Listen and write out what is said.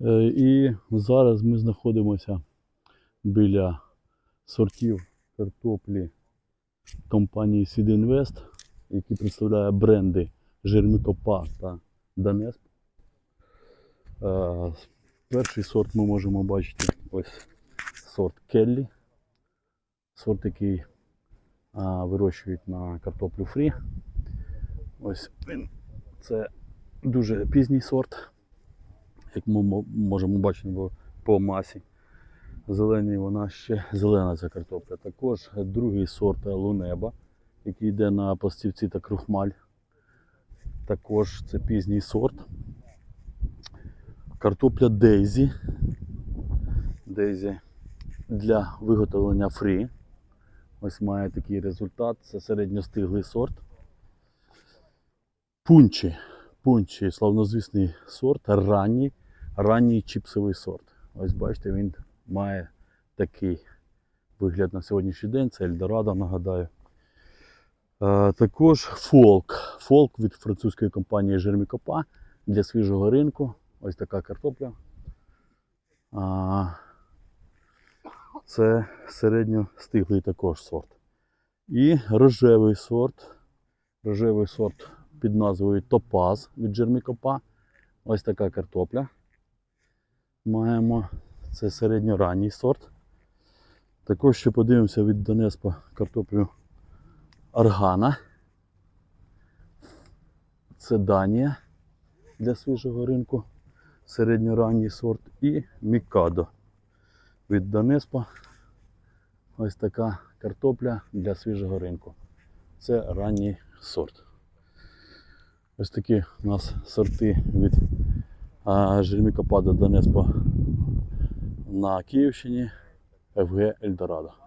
Е, І зараз ми знаходимося біля сортів картоплі компанії Сідінвест, які представляє бренди Жермікопа та Данесп. Перший сорт ми можемо бачити ось сорт Келлі. Сорт, який а, вирощують на картоплю фрі. Ось він. Це дуже пізній сорт, як ми можемо бачити по масі. Зеленій вона ще зелена ця картопля. Також другий сорт лунеба, який йде на пластівці та крухмаль. Також це пізній сорт. Картопля Дейзі. Дейзі для виготовлення фрі. Ось має такий результат. Це середньостиглий сорт. Пунчі. Пунчі, славнозвісний сорт, ранній, ранній чіпсовий сорт. Ось бачите, він має такий вигляд на сьогоднішній день. Це Ельдорадо, нагадаю. Е, також фолк. Фолк від французької компанії Жермікопа для свіжого ринку. Ось така картопля. Це середньостиглий також сорт. І рожевий сорт. Рожевий сорт під назвою Топаз від Джермікопа. Ось така картопля. Маємо. Це середньоранній сорт. Також ще подивимося від Донеспа картоплю Аргана. Це Данія для свіжого ринку. Середньоранній сорт. І Мікадо від Донеспа. Ось така картопля для свіжого ринку. Це ранній сорт. Ось такі у нас сорти від а, Жермікопада Донеспа на Київщині ФГ Ельдорадо.